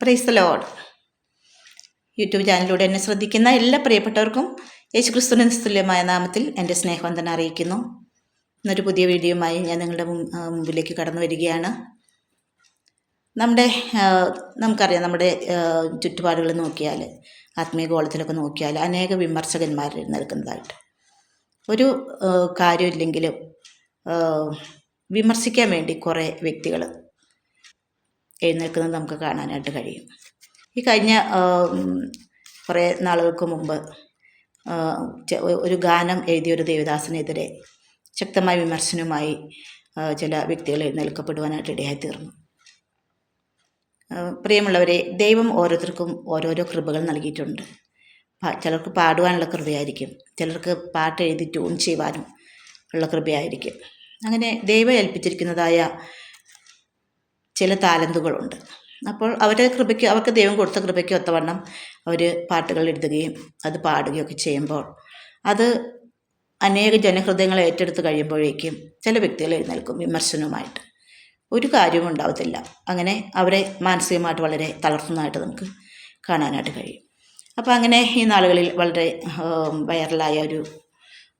Price load YouTube ചാനലിലൂടെ എന്നെ ശ്രദ്ധിക്കുന്ന എല്ലാ പ്രിയപ്പെട്ടവർക്കും യേശുക്രിസ്തുവിന് തുല്യമായ നാമത്തിൽ എന്റെ സ്നേഹവന്ദനം അറിയിക്കുന്നു. ഇന്നൊരു പുതിയ വീഡിയോയുമായി ഞാൻ നിങ്ങളുടെ മുമ്പിലേക്ക് കടന്നു വരികയാണ്. നമ്മുടെ നമുക്കറിയാം നമ്മുടെ ചുറ്റുപാടുകൾ നോക്കിയാൽ ആത്മീയ ഗോളത്തിലൊക്കെ നോക്കിയാൽ അനേക വിമർശകന്മാർ നിൽക്കുന്നതായിട്ട്. ഒരു കാര്യമില്ലെങ്കിലും വിമർശിക്കാൻ വേണ്ടി കുറേ വ്യക്തികൾ എഴുന്നേൽക്കുന്നത് നമുക്ക് കാണാനായിട്ട് കഴിയും. ഈ കഴിഞ്ഞ കുറേ നാളുകൾക്ക് മുമ്പ് ഒരു ഗാനം എഴുതിയ ഒരു ദേവദാസനെതിരെ ശക്തമായ വിമർശനവുമായി ചില വ്യക്തികൾ എഴുന്നേൽക്കപ്പെടുവാനായിട്ട് ഇടയായി തീർന്നു. പ്രിയമുള്ളവരെ ദൈവം ഓരോരുത്തർക്കും ഓരോരോ കൃപകൾ നൽകിയിട്ടുണ്ട്. ചിലർക്ക് പാടുവാനുള്ള കൃപയായിരിക്കും ചിലർക്ക് പാട്ട് എഴുതി ട്യൂൺ ചെയ്യുവാനും ഉള്ള കൃപയായിരിക്കും. അങ്ങനെ ദൈവം ഏൽപ്പിച്ചിരിക്കുന്നതായ ചില താലന്തുകളുണ്ട്. അപ്പോൾ അവരുടെ കൃപയ്ക്ക് അവർക്ക് ദൈവം കൊടുത്ത കൃപയ്ക്ക് ഒത്തവണ്ണം അവർ പാട്ടുകൾ എഴുതുകയും അത് പാടുകയൊക്കെ ചെയ്യുമ്പോൾ അത് അനേക ജനഹൃദയങ്ങൾ ഏറ്റെടുത്ത് കഴിയുമ്പോഴേക്കും ചില വ്യക്തികൾ എഴുന്നേൽക്കും വിമർശനവുമായിട്ട്. ഒരു കാര്യവും ഉണ്ടാവത്തില്ല. അങ്ങനെ അവരെ മാനസികമായിട്ട് വളരെ തളർത്തുന്നതായിട്ട് നമുക്ക് കാണാനായിട്ട് കഴിയും. അപ്പോൾ അങ്ങനെ ഈ നാളുകളിൽ വളരെ വൈറലായ ഒരു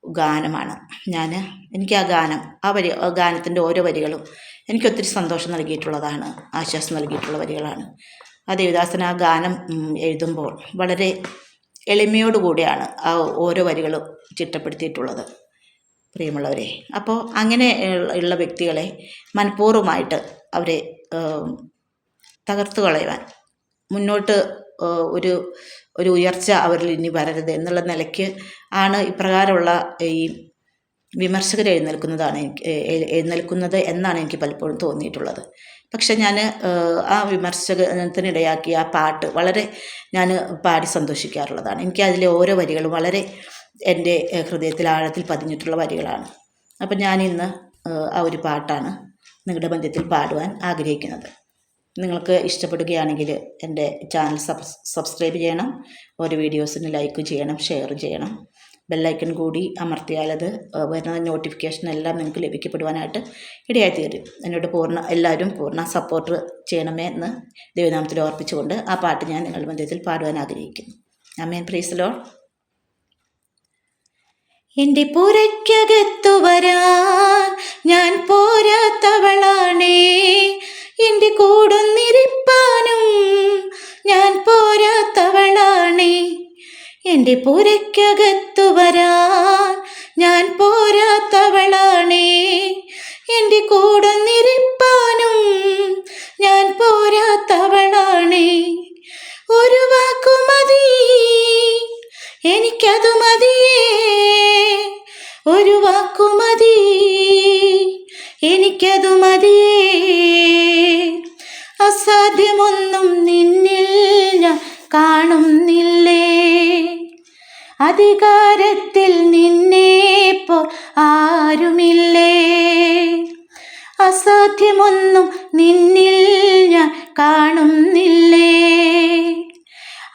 ഗാനമാണ്. ഞാൻ എനിക്ക് ആ ഗാനം ആ വരി ഗാനത്തിന്റെ ഓരോ വരികളും എനിക്ക് ഒത്തിരി സന്തോഷം നൽകിയിട്ടുള്ളതാണ് ആശ്വാസം നൽകിയിട്ടുള്ള വരികളാണ്. ആ ദേവദാസൻ ആ ഗാനം എഴുതുമ്പോൾ വളരെ എളിമയോടുകൂടിയാണ് ആ ഓരോ വരികളും ചിട്ടപ്പെടുത്തിയിട്ടുള്ളത്. പ്രിയമുള്ളവരെ അപ്പോൾ അങ്ങനെ ഉള്ള- വ്യക്തികളെ മനഃപൂർവമായിട്ട് അവരെ തകർത്ത് കളയുവാൻ മുന്നോട്ട് ഒരു ഒരു ഉയർച്ച അവരിൽ ഇനി വരരുത് എന്നുള്ള നിലയ്ക്ക് ആണ് ഇപ്രകാരമുള്ള ഈ വിമർശകർ എഴുന്നേൽക്കുന്നതാണ് എനിക്ക് എഴുന്നേൽക്കുന്നത് എന്നാണ് എനിക്ക് പലപ്പോഴും തോന്നിയിട്ടുള്ളത്. പക്ഷെ ഞാൻ ആ വിമർശനത്തിനിടയാക്കിയ ആ പാട്ട് വളരെ ഞാൻ പാടി സന്തോഷിക്കാറുള്ളതാണ്. എനിക്ക് അതിലെ ഓരോ വരികളും വളരെ എന്റെ ഹൃദയത്തിൽ ആഴത്തിൽ പതിഞ്ഞിട്ടുള്ള വരികളാണ്. അപ്പം ഞാനിന്ന് ആ ഒരു പാട്ടാണ് നിങ്ങളുടെ മധ്യത്തിൽ പാടുവാൻ ആഗ്രഹിക്കുന്നത്. നിങ്ങൾക്ക് ഇഷ്ടപ്പെടുകയാണെങ്കിൽ എന്റെ ചാനൽ സബ്സ് സബ്സ്ക്രൈബ് ചെയ്യണം ഓരോ വീഡിയോസിന് ലൈക്ക് ചെയ്യണം ഷെയർ ചെയ്യണം. ബെല്ലൈക്കൺ കൂടി ഏഹ്, വരുന്ന നോട്ടിഫിക്കേഷൻ എല്ലാം നിങ്ങൾക്ക് ലഭിക്കപ്പെടുവാനായിട്ട് ഇടയായി തീരും. എന്നോട് പൂർണ എല്ലാവരും പൂർണ സപ്പോർട്ട് ചെയ്യണമേ എന്ന് ദൈവനാമത്തിൽ ഓർപ്പിച്ചുകൊണ്ട് ആ പാട്ട് ഞാൻ നിങ്ങളുടെ മധ്യത്തിൽ പാടുവാൻ ആഗ്രഹിക്കുന്നു. അമ്മേൻ പ്രീസലോ എന്റെ പുരയ്ക്കകത്തു വരാൻ ഞാൻ പോരാത്തവളാണേ എന്റെ പുരയ്ക്കകത്തു വരാൻ ഞാൻ പോരാത്തവളാണേ. എന്റെ നിരപ്പാനും ഞാൻ പോരാത്തവളാണേ. ഒരു വാക്കു മതി എനിക്കതു മതിയേ. ഒരു വാക്കു മതി എനിക്കതു മതിയേ. അസാധ്യമൊന്നും നിന്നിൽ ഞാൻ കാണുന്നില്ലേ. അധികാരത്തിൽ നിന്നേപ്പോൾ ആരുമില്ലേ? അസാധ്യമൊന്നും നിന്നിൽ ഞാൻ കാണുന്നില്ലേ?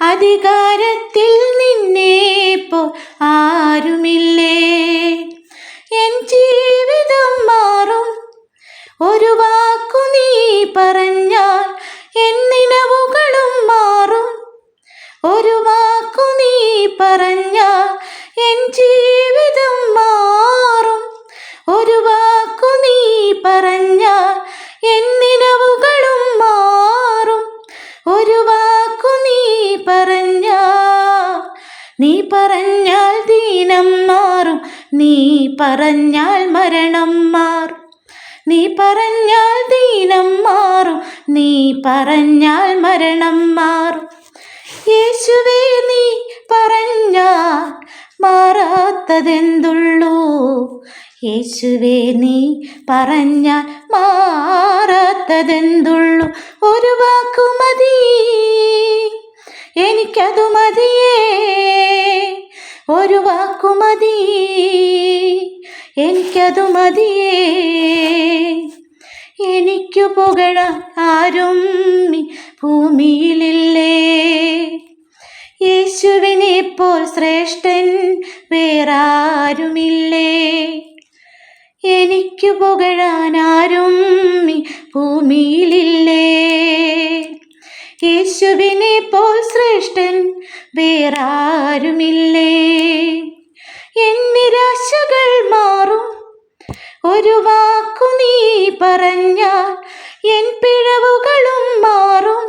അധികാരത്തിൽ നിന്നേപ്പോൾ ആരുമില്ലേ? എൻ ജീവിതം മാറും. ഒരു വാക്കു നീ പറഞ്ഞാൽ പറഞ്ഞാൽ മരണം മാറും. നീ പറഞ്ഞാൽ ദീനം മാറും. നീ പറഞ്ഞാൽ മരണം മാറും. യേശുവേ നീ പറഞ്ഞാൽ മാറാത്തതെന്തുള്ളൂ? യേശുവേ നീ പറഞ്ഞാൽ മാറാത്തതെന്തുള്ളൂ? ഒരു വാക്കു മതി. എനിക്കതു മതിയേ. ഒരു വാക്കു മതി. എനിക്കതു മതിയേ. എനിക്കു പുകഴാൻ ആരും ഭൂമിയിലില്ലേ. യേശുവിനെ പോൽ ശ്രേഷ്ഠൻ വേറാരുമില്ലേ. എനിക്കു പുകഴാൻ ആരും ഭൂമിയിലില്ലേ. യേശുവിനെ പോൽ ശ്രേഷ്ഠൻ വേറാരുമില്ലേ. എൻ നിരാശകൾ മാറും. ഒരു വാക്കു നീ പറഞ്ഞാൽ എൻ പിഴവുകളും മാറും.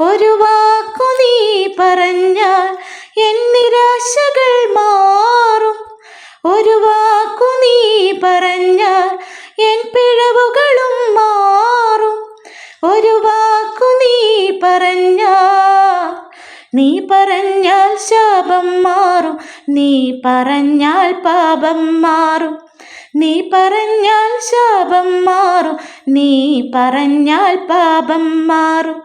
ഒരു വാക്കു നീ പറഞ്ഞാൽ എൻ നിരാശകൾ മാറും. ഒരു വാക്കു നീ പറഞ്ഞാൽ എൻ പിഴവുകളും മാറും. ഒരു വാക്കു നീ പറഞ്ഞാൽ നീ പറഞ്ഞാൽ ശാപം മാറും. നീ പറഞ്ഞാൽ പാപം മാറും. നീ പറഞ്ഞാൽ ശാപം മാറും. നീ പറഞ്ഞാൽ പാപം മാറും.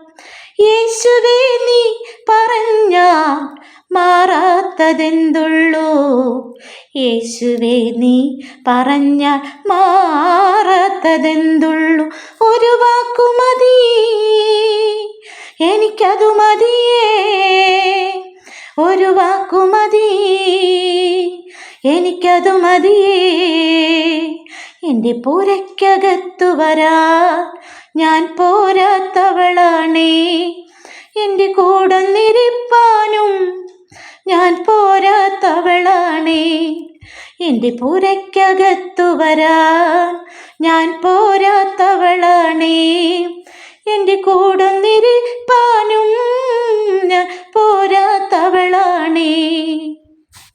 യേശുവേ നീ പറഞ്ഞാൽ മാറാത്തതെന്തുള്ളൂ? യേശുവേ നീ പറഞ്ഞാൽ മാറാത്തതെന്തുള്ളൂ? ഒരു വാക്കു മതി. എനിക്കതു മതിയേ. ഒരു വാക്കു മതി. എനിക്കതു മതി. എന്റെ പൂരയ്ക്കകത്തു വരാ. ഞാൻ പോരാത്തവളാണേ. എന്റെ കൂടൊന്നിരിപ്പാനും ഞാൻ പോരാത്തവളാണേ. എന്റെ പൂരയ്ക്കകത്തു വരാൻ ഞാൻ പോരാത്തവളാണേ. എന്റെ കൂടൊന്നിരിപ്പാനും